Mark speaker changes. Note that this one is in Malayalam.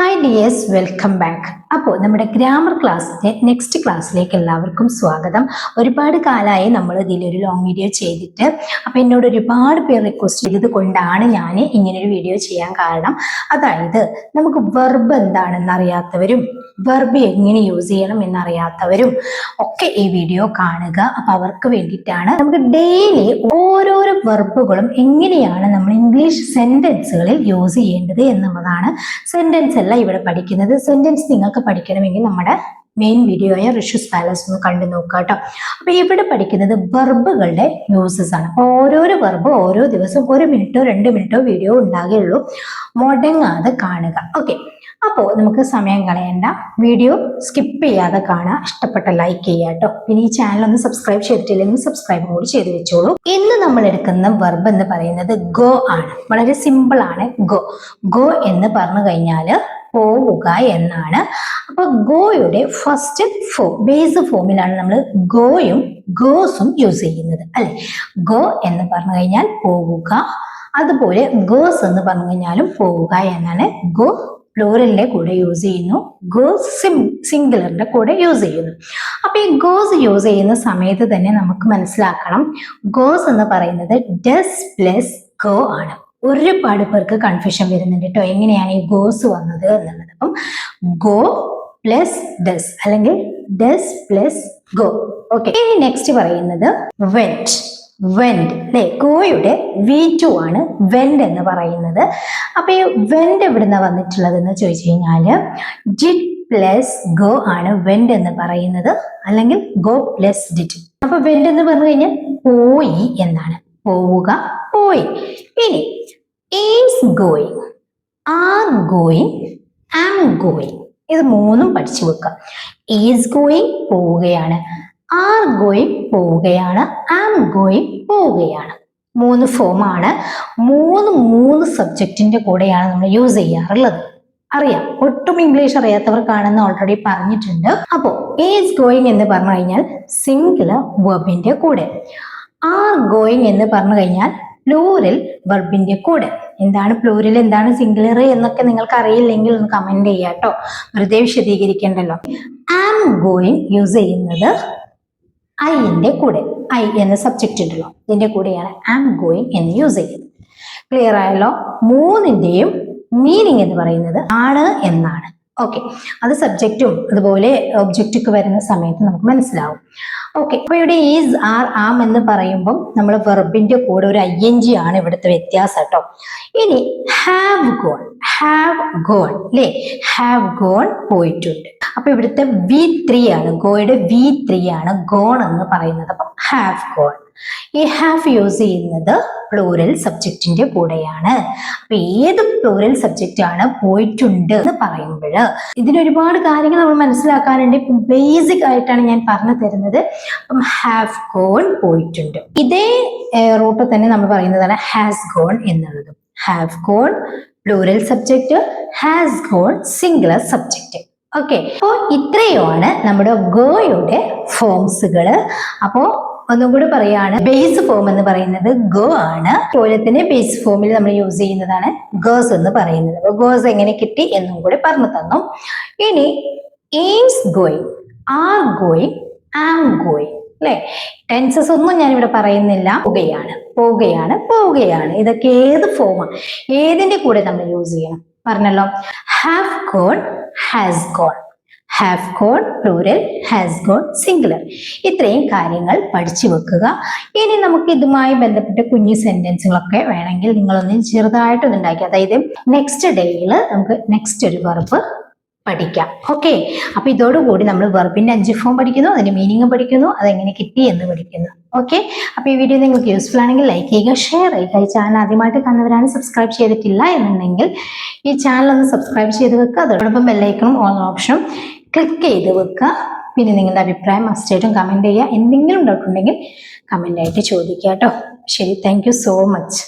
Speaker 1: ഹായ് ഡിയേഴ്സ് വെൽക്കം ബാക്ക് അപ്പോൾ നമ്മുടെ ഗ്രാമർ ക്ലാസ്സിന്റെ നെക്സ്റ്റ് ക്ലാസ്സിലേക്ക് എല്ലാവർക്കും സ്വാഗതം. ഒരുപാട് കാലമായി നമ്മൾ ഇതിലൊരു ലോങ് വീഡിയോ ചെയ്തിട്ട് അപ്പോൾ എന്നോട് ഒരുപാട് പേർ റിക്വസ്റ്റ് ചെയ്തത് കൊണ്ടാണ് ഞാൻ ഇങ്ങനൊരു വീഡിയോ ചെയ്യാൻ കാരണം. അതായത് നമുക്ക് വെർബ് എന്താണെന്ന് അറിയാത്തവരും വെർബ് എങ്ങനെ യൂസ് ചെയ്യണം എന്നറിയാത്തവരും ഒക്കെ ഈ വീഡിയോ കാണുക. അപ്പോൾ അവർക്ക് വേണ്ടിയിട്ടാണ് നമുക്ക് ഡെയിലി ഓരോരോ വെർബുകളും എങ്ങനെയാണ് നമ്മൾ ഇംഗ്ലീഷ് സെന്റൻസുകളിൽ യൂസ് ചെയ്യേണ്ടത് എന്നുള്ളതാണ്. സെന്റൻസ് അല്ല ഇവിടെ പഠിക്കുന്നത് സെന്റൻസ് നിങ്ങൾക്ക് പഠിക്കണമെങ്കിൽ നമ്മുടെ മെയിൻ വീഡിയോ ആയ റിഷ്യൂസ് പാലസ് ഒന്ന് കണ്ടു നോക്കുക കേട്ടോ. അപ്പൊ ഇവിടെ പഠിക്കുന്നത് വെർബുകളുടെ യൂസസ് ആണ്. ഓരോരോ വെർബ് ഓരോ ദിവസം ഒരു മിനിറ്റോ രണ്ട് മിനിറ്റോ വീഡിയോ ഉണ്ടാകുകയുള്ളൂ. മുടങ്ങാതെ കാണുക. ഓക്കെ അപ്പോൾ നമുക്ക് സമയം കളയണ്ട. വീഡിയോ സ്കിപ്പ് ചെയ്യാതെ കാണുക. ഇഷ്ടപ്പെട്ട ലൈക്ക് ചെയ്യുക കേട്ടോ. പിന്നെ ഈ ചാനൽ ഒന്ന് സബ്സ്ക്രൈബ് ചെയ്തിട്ടില്ലെങ്കിൽ സബ്സ്ക്രൈബ് കൂടി ചെയ്ത് വെച്ചോളൂ. ഇന്ന് നമ്മൾ എടുക്കുന്ന വെർബ് എന്ന് പറയുന്നത് ഗോ ആണ്. വളരെ സിമ്പിൾ ആണ്. ഗോ ഗോ എന്ന് പറഞ്ഞു കഴിഞ്ഞാൽ പോവുക എന്നാണ്. അപ്പൊ ഗോയുടെ ഫസ്റ്റ് ഫോം ബേസ് ഫോമിലാണ് നമ്മൾ ഗോയും ഗോസും യൂസ് ചെയ്യുന്നത് അല്ലെ? ഗോ എന്ന് പറഞ്ഞു കഴിഞ്ഞാൽ പോവുക. അതുപോലെ ഗേഴ്സ് എന്ന് പറഞ്ഞു കഴിഞ്ഞാലും പോവുക എന്നാണ് ഗോ പ്ലൂറലിന്റെ കൂടെ യൂസ് ചെയ്യുന്നു. ഗേഴ്സ് സിം സിംഗുലറിന്റെ കൂടെ യൂസ് ചെയ്യുന്നു. അപ്പൊ ഈ ഗോസ് യൂസ് ചെയ്യുന്ന സമയത്ത് തന്നെ നമുക്ക് മനസ്സിലാക്കണം. ഗോസ് എന്ന് പറയുന്നത് ഡസ് പ്ലസ് ഗോ ആണ്. ഒരുപാട് പേർക്ക് കൺഫ്യൂഷൻ വരുന്നുണ്ട് കേട്ടോ എങ്ങനെയാണ് ഈ ഗോസ് വന്നത് എന്നുള്ളത്. അപ്പം ഗോ പ്ലസ് ഡസ് അല്ലെങ്കിൽ ഡസ് പ്ലസ് ഗോ ഓക്കെ ഇനി നെക്സ്റ്റ് പറയുന്നത് വെന്റ് വെൻഡ് അല്ലെ ഗോയുടെ വി ടു ആണ് വെൻഡ് എന്ന് പറയുന്നത്. അപ്പൊ ഈ വെന്റ് എവിടുന്ന വന്നിട്ടുള്ളത് എന്ന് ചോദിച്ചു കഴിഞ്ഞാൽ ഡിറ്റ് പ്ലസ് ഗോ ആണ് വെൻഡ് എന്ന് പറയുന്നത്. അല്ലെങ്കിൽ ഗോ പ്ലസ് ഡിറ്റ് അപ്പൊ വെൻഡ് എന്ന് പറഞ്ഞു കഴിഞ്ഞാൽ പോയി എന്നാണ്. പോവുക പോയി ഇനി is going are going am going ഇത് മൂന്നും പഠിച്ചു വെക്കുക. ഈസ് ഗോയിങ് പോവുകയാണ്. ആർ ഗോയിങ് പോവുകയാണ്. ആം ഗോയിങ് പോവുകയാണ്. മൂന്ന് ഫോമാണ് മൂന്ന് മൂന്ന് സബ്ജക്റ്റിന്റെ കൂടെയാണ് നമ്മൾ യൂസ് ചെയ്യാറുള്ളത്. അറിയാം. ഒട്ടും ഇംഗ്ലീഷ് അറിയാത്തവർക്കാണെന്ന് ഓൾറെഡി പറഞ്ഞിട്ടുണ്ട്. അപ്പോൾ ഈസ് ഗോയിങ് എന്ന് പറഞ്ഞു കഴിഞ്ഞാൽ സിംഗിൾ വെബിന്റെ കൂടെ. ആർ ഗോയിങ് എന്ന് പറഞ്ഞു കഴിഞ്ഞാൽ പ്ലൂരൽ വെർബിന്റെ കൂടെ. എന്താണ് പ്ലൂരൽ എന്താണ് സിംഗുലർ എന്നൊക്കെ നിങ്ങൾക്ക് അറിയില്ലെങ്കിൽ ഒന്ന് കമന്റ് ചെയ്യാട്ടോ വെറുതെ വിശദീകരിക്കേണ്ടല്ലോ. ആം ഗോയിങ് യൂസ് ചെയ്യുന്നത് ഐന്റെ കൂടെ. ഐ എന്ന സബ്ജക്റ്റ് ഉണ്ടല്ലോ. ഇതിന്റെ കൂടെയാണ് ആം ഗോയിങ് എന്ന് യൂസ് ചെയ്യുന്നത്. ക്ലിയർ ആയല്ലോ? മൂന്നിന്റെയും മീനിങ് എന്ന് പറയുന്നത് ആണ് എന്നാണ്. ഓക്കെ അത് സബ്ജക്റ്റും അതുപോലെ ഒബ്ജക്റ്റൊക്കെ വരുന്ന സമയത്ത് നമുക്ക് മനസ്സിലാവും. ഓക്കെ അപ്പൊ ഇവിടെ ഈസ് ആർ ആം എന്ന് പറയുമ്പം നമ്മൾ വെർബിന്റെ കൂടെ ഒരു ഐ എൻ ജി ആണ് ഇവിടുത്തെ വ്യത്യാസം കേട്ടോ ഇനി ഹാവ് ഗോൺ ഹാവ് ഗോൺ അല്ലേ ഹാവ് ഗോൺ പോയിട്ടുണ്ട്. അപ്പൊ ഇവിടുത്തെ വി ത്രീ ആണ് ഗോയുടെ വി ത്രീ ആണ് ഗോൺ എന്ന് പറയുന്നത്. അപ്പം ഹാവ് ഗോൺ ഈ ഹാവ് യൂസ് ചെയ്യുന്നത് പ്ലൂരൽ സബ്ജക്റ്റിന്റെ കൂടെയാണ്. അപ്പൊ ഏത് പ്ലൂരൽ സബ്ജക്റ്റ് ആണ് പോയിട്ടുണ്ട് എന്ന് പറയുമ്പോൾ ഇതിന് ഒരുപാട് കാര്യങ്ങൾ നമ്മൾ മനസ്സിലാക്കാനുണ്ട് ഇപ്പം ബേസിക് ആയിട്ടാണ് ഞാൻ പറഞ്ഞു തരുന്നത്. അപ്പം ഹാവ് ഗോൺ പോയിട്ടുണ്ട്. ഇതേ റൂട്ട് തന്നെ നമ്മൾ പറയുന്നതാണ് ഹാസ് ഗോൺ എന്നുള്ളത്. Have gone plural subject has gone singular subject okay അപ്പോൾ ഇത്രയുമാണ് നമ്മുടെ ഗോയുടെ ഫോംസുകൾ അപ്പോൾ ഒന്നും കൂടി ബേസ് ഫോം എന്ന് പറയുന്നത് ഗോ ആണ്. തന്നെ ബേസ് ഫോമിൽ നമ്മൾ യൂസ് ചെയ്യുന്നതാണ് ഗേഴ്സ് എന്ന് പറയുന്നത്. അപ്പൊ ഗേഴ്സ് എങ്ങനെ കിട്ടി എന്നും കൂടി പറഞ്ഞു തന്നു. ഇനി is going are going am going അല്ലെ? ടെൻസസ് ഒന്നും ഞാൻ ഇവിടെ പറയുന്നില്ല. പോവുകയാണ് പോവുകയാണ് പോവുകയാണ്. ഇതൊക്കെ ഏത് ഫോമാണ് ഏതിന്റെ കൂടെ നമ്മൾ യൂസ് ചെയ്യണം? പറഞ്ഞല്ലോ. Have gone has gone have gone plural has gone singular ഇത്രയും കാര്യങ്ങൾ പഠിച്ചു വെക്കുക. ഇനി നമുക്ക് ഇതുമായി ബന്ധപ്പെട്ട കുഞ്ഞു സെന്റൻസുകളൊക്കെ വേണമെങ്കിൽ നിങ്ങളൊന്ന് ചെറുതായിട്ടൊന്ന് ഉണ്ടാക്കി അതായത് നെക്സ്റ്റ് ഡേയിൽ നമുക്ക് നെക്സ്റ്റ് ഒരു വെർബ് പഠിക്കാം. ഓക്കെ അപ്പൊ ഇതോടുകൂടി നമ്മൾ വെർബിന്റെ അഞ്ച് ഫോം പഠിക്കുന്നു അതിന്റെ മീനിങ് പഠിക്കുന്നു അതെങ്ങനെ കിട്ടി എന്ന് പഠിക്കുന്നു. ഓക്കെ അപ്പൊ ഈ വീഡിയോ നിങ്ങൾക്ക് യൂസ്ഫുൾ ആണെങ്കിൽ ലൈക്ക് ചെയ്യുക ഷെയർ ചെയ്യുക. ഈ ചാനൽ ആദ്യമായിട്ട് കാണുന്നവരാണ് സബ്സ്ക്രൈബ് ചെയ്തിട്ടില്ല എന്നുണ്ടെങ്കിൽ ഈ ചാനൽ ഒന്ന് സബ്സ്ക്രൈബ് ചെയ്ത് വെക്കുക. അതോടൊപ്പം ബെല്ലൈക്കണം ഓൺ ഓപ്ഷനും ക്ലിക്ക് ചെയ്ത് വെക്കുക. പിന്നെ നിങ്ങളുടെ അഭിപ്രായം മസ്റ്റായിട്ടും കമന്റ് ചെയ്യുക. എന്തെങ്കിലും ഡൗട്ട് ഉണ്ടെങ്കിൽ കമന്റ് ആയിട്ട് ചോദിക്കുക കേട്ടോ. ശരി താങ്ക് സോ മച്ച്